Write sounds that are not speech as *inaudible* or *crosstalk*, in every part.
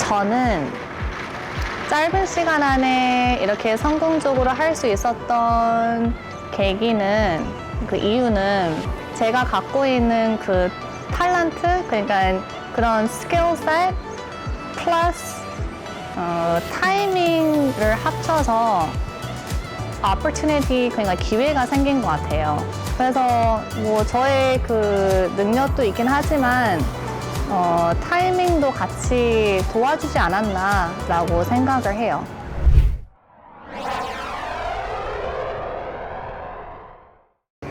저는 짧은 시간 안에 이렇게 성공적으로 할 수 있었던 계기는 그 이유는 제가 갖고 있는 그 탤런트 그러니까 그런 스킬셋 플러스 어, 타이밍을 합쳐서 opportunity 그러니까 기회가 생긴 것 같아요. 그래서 뭐 저의 그 능력도 있긴 하지만 어, 타이밍도 같이 도와주지 않았나라고 생각을 해요.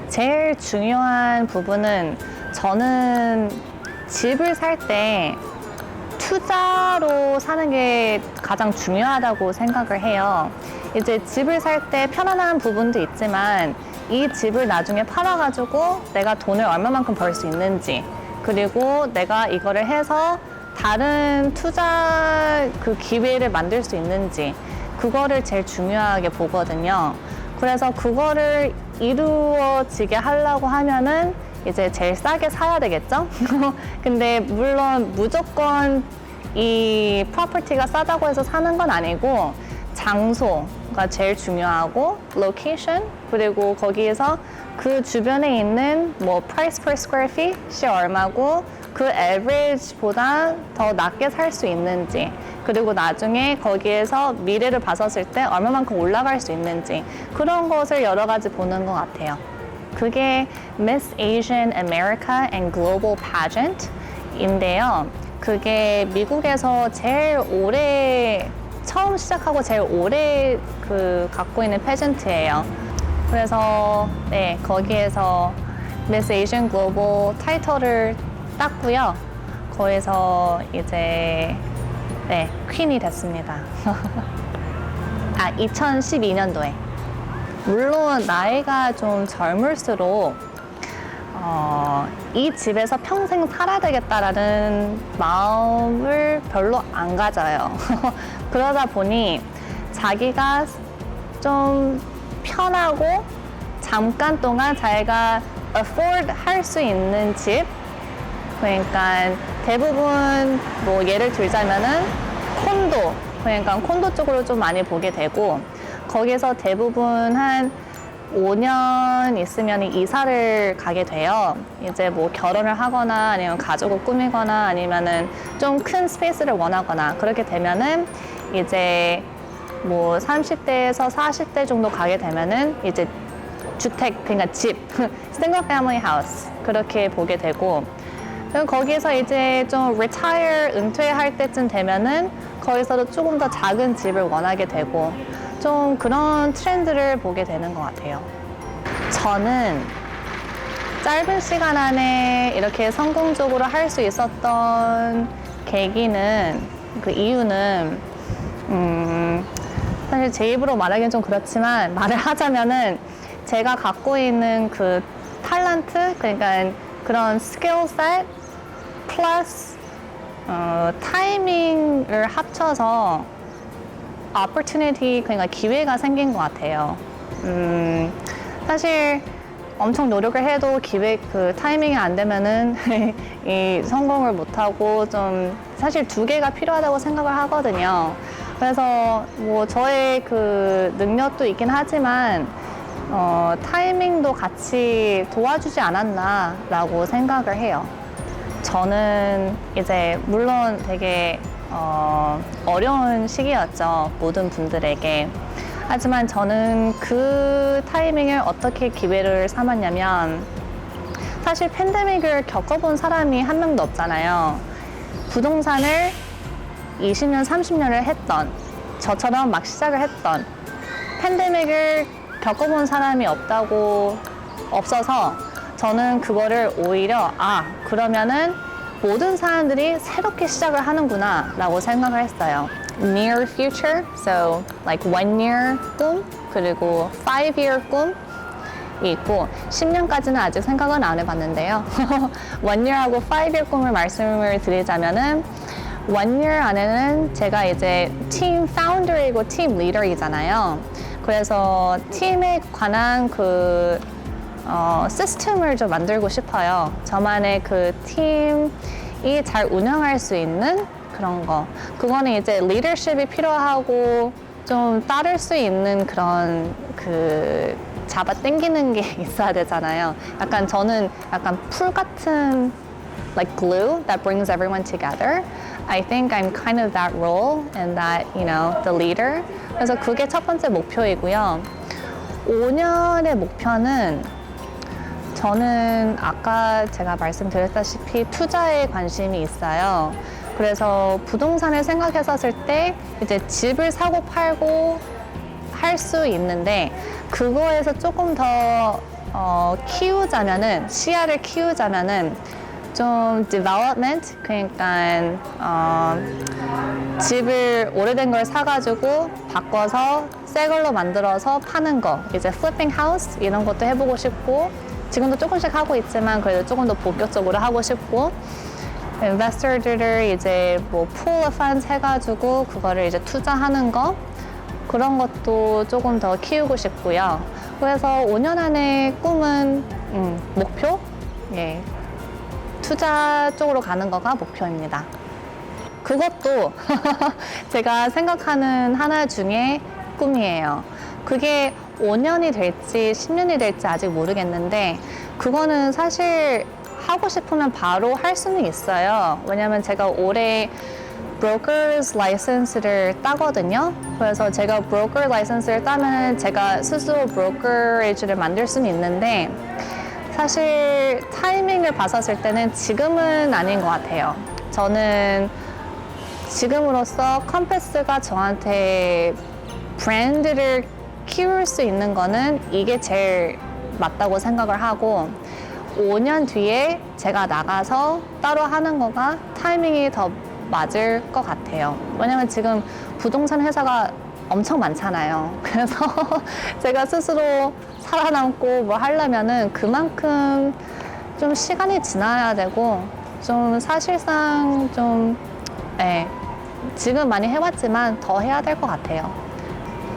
제일 중요한 부분은 저는 집을 살 때 투자로 사는 게 가장 중요하다고 생각을 해요. 이제 집을 살 때 편안한 부분도 있지만 이 집을 나중에 팔아가지고 내가 돈을 얼마만큼 벌 수 있는지 그리고 내가 이거를 해서 다른 투자 그 기회를 만들 수 있는지 그거를 제일 중요하게 보거든요. 그래서 그거를 이루어지게 하려고 하면은 이제 제일 싸게 사야 되겠죠? *laughs* 근데 물론 무조건 이 프로퍼티가 싸다고 해서 사는 건 아니고 장소 가 제일 중요하고 로케이션 그리고 거기에서 그 주변에 있는 뭐 price per square feet이 얼마고 그 average보다 더 낮게 살 수 있는지 그리고 나중에 거기에서 미래를 봤었을 때 얼마만큼 올라갈 수 있는지 그런 것을 여러 가지 보는 것 같아요. 그게 Miss Asian America and Global Pageant 인데요. 그게 미국에서 제일 오래 처음 시작하고 제일 오래 그 갖고 있는 패전트예요. 그래서 네 거기에서 Miss Asian Global 타이틀을 땄고요. 거기서 이제 네 퀸이 됐습니다. *laughs* 아 2012년도에 물론 나이가 좀 젊을수록 어, 이 집에서 평생 살아야 되겠다라는 마음을 별로 안 가져요. *laughs* 그러다 보니 자기가 좀 편하고 잠깐 동안 자기가 afford 할 수 있는 집 그러니까 대부분 뭐 예를 들자면은 콘도 그러니까 콘도 쪽으로 좀 많이 보게 되고 거기서 대부분 한 5년 있으면 이사를 가게 돼요. 이제 뭐 결혼을 하거나 아니면 가족을 꾸미거나 아니면은 좀 큰 스페이스를 원하거나 그렇게 되면은 이제 뭐 30대에서 40대 정도 가게 되면은 이제 주택 그러니까 집 싱글 패밀리 하우스 그렇게 보게 되고 그럼 거기에서 이제 좀 retire 은퇴할 때쯤 되면은 거기서도 조금 더 작은 집을 원하게 되고 좀 그런 트렌드를 보게 되는 것 같아요. 저는 짧은 시간 안에 이렇게 성공적으로 할 수 있었던 계기는 그 이유는 음, 사실 제 입으로 말하기는 좀 그렇지만 말을 하자면은 제가 갖고 있는 그 탤런트 그러니까 그런 스킬셋 플러스 어, 타이밍을 합쳐서 opportunity 그러니까 기회가 생긴 것 같아요. 음, 사실 엄청 노력을 해도 기회 그 타이밍이 안 되면은 *laughs* 이 성공을 못 하고 좀 사실 두 개가 필요하다고 생각을 하거든요. 그래서 뭐 저의 그 능력도 있긴 하지만 어, 타이밍도 같이 도와주지 않았나라고 생각을 해요. 저는 이제 물론 되게 어, 어려운 시기였죠. 모든 분들에게. 하지만 저는 그 타이밍을 어떻게 기회를 삼았냐면 사실 팬데믹을 겪어본 사람이 한 명도 없잖아요. 부동산을 20년, 30년을 했던 저처럼 막 시작을 했던 팬데믹을 겪어본 사람이 없다고 없어서 저는 그거를 오히려 아 그러면은 모든 사람들이 새롭게 시작을 하는구나 라고 생각을 했어요. Near future, so like one year 꿈 그리고 five year 꿈 있고 10년까지는 아직 생각은 안 해봤는데요. *laughs* one year하고 five year 꿈을 말씀을 드리자면은 one 안에는 제가 이제 팀 파운더이고 팀 리더이잖아요. 그래서 팀에 관한 그 어, 시스템을 좀 만들고 싶어요. 저만의 그 팀이 잘 운영할 수 있는 그런 거. 그거는 이제 leadership이 필요하고 좀 따를 수 있는 그런 그 잡아 당기는 게 *laughs* 있어야 되잖아요. 약간 저는 약간 풀 같은 like glue that brings everyone together. I think I'm kind of that role and that, you know, the leader. 그래서 그게 첫 번째 목표이고요. 5년의 목표는 저는 아까 제가 말씀드렸다시피 투자에 관심이 있어요. 그래서 부동산을 생각했었을 때 이제 집을 사고 팔고 할 수 있는데 그거에서 조금 더 어, 키우자면은 시야를 키우자면은 좀 development? 그러니까 어, 집을 오래된 걸 사가지고 바꿔서 새 걸로 만들어서 파는 거. 이제 flipping house 이런 것도 해보고 싶고 지금도 조금씩 하고 있지만 그래도 조금 더 본격적으로 하고 싶고 인베스터들을 이제 뭐 pool of funds 해가지고 그거를 이제 투자하는 거 그런 것도 조금 더 키우고 싶고요. 그래서 5년 안에 꿈은 음, 목표? 예 투자 쪽으로 가는 거가 목표입니다. 그것도 *laughs* 제가 생각하는 하나 중에 꿈이에요. 그게 5년이 될지 10년이 될지 아직 모르겠는데 그거는 사실 하고 싶으면 바로 할 수는 있어요. 왜냐면 제가 올해 브로커스 라이센스를 따거든요. 그래서 제가 브로커 라이센스를 따면 제가 스스로 브로커리지를 만들 수는 있는데 사실 타이밍을 봤었을 때는 지금은 아닌 것 같아요. 저는 지금으로서 컴패스가 저한테 브랜드를 키울 수 있는 거는 이게 제일 맞다고 생각을 하고 5년 뒤에 제가 나가서 따로 하는 거가 타이밍이 더 맞을 것 같아요. 왜냐면 지금 부동산 회사가 엄청 많잖아요. *laughs* 그래서 제가 스스로 살아남고 뭐 하려면은 그만큼 좀 시간이 지나야 되고 좀 사실상 좀 예, 지금 많이 해왔지만 더 해야 될 것 같아요.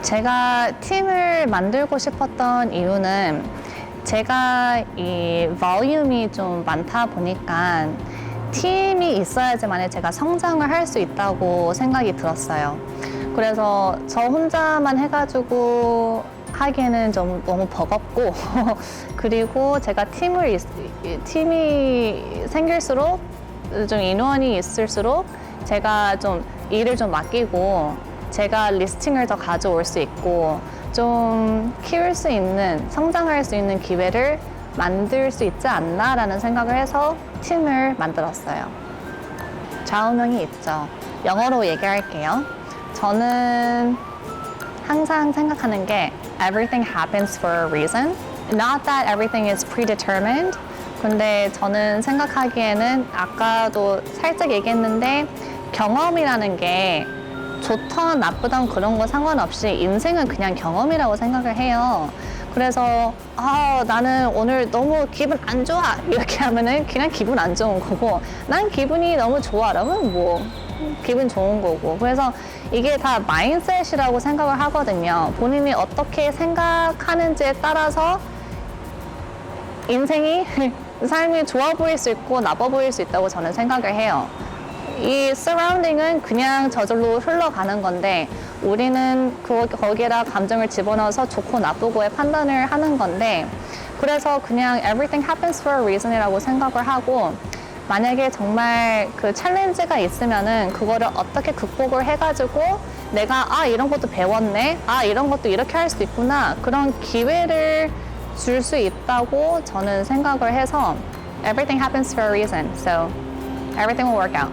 제가 팀을 만들고 싶었던 이유는 제가 이 볼륨이 좀 많다 보니까 팀이 있어야지만 제가 성장을 할 수 있다고 생각이 들었어요. 그래서 저 혼자만 해가지고 하기에는 좀 너무 버겁고 *laughs* 그리고 제가 팀을 있- 팀이 생길수록 좀 인원이 있을수록 제가 좀 일을 좀 맡기고 제가 리스팅을 더 가져올 수 있고 좀 키울 수 있는 성장할 수 있는 기회를 만들 수 있지 않나라는 생각을 해서 팀을 만들었어요. 좌우명이 있죠. 영어로 얘기할게요. 저는 항상 생각하는 게 everything happens for a reason. Not that everything is predetermined. 근데 저는 생각하기에는 아까도 살짝 얘기했는데 경험이라는 게 좋던 나쁘던 그런 거 상관없이 인생은 그냥 경험이라고 생각을 해요. 그래서 아 나는 오늘 너무 기분 안 좋아 이렇게 하면은 그냥 기분 안 좋은 거고 난 기분이 너무 좋아 그러면 뭐 기분 좋은 거고 그래서 이게 다 마인셋이라고 생각을 하거든요 본인이 어떻게 생각하는지에 따라서 인생이 *laughs* 삶이 좋아 보일 수 있고 나빠 보일 수 있다고 저는 생각을 해요. 이 surrounding은 그냥 저절로 흘러가는 건데 우리는 그, 거기에다 감정을 집어넣어서 좋고 나쁘고의 판단을 하는 건데 그래서 그냥 everything happens for a reason이라고 생각을 하고 만약에 정말 그 챌린지가 있으면은 그거를 어떻게 극복을 해가지고 내가 아 이런 것도 배웠네. 아 이런 것도 이렇게 할 수 있구나. 그런 기회를 줄 수 있다고 저는 생각을 해서 everything happens for a reason. So everything will work out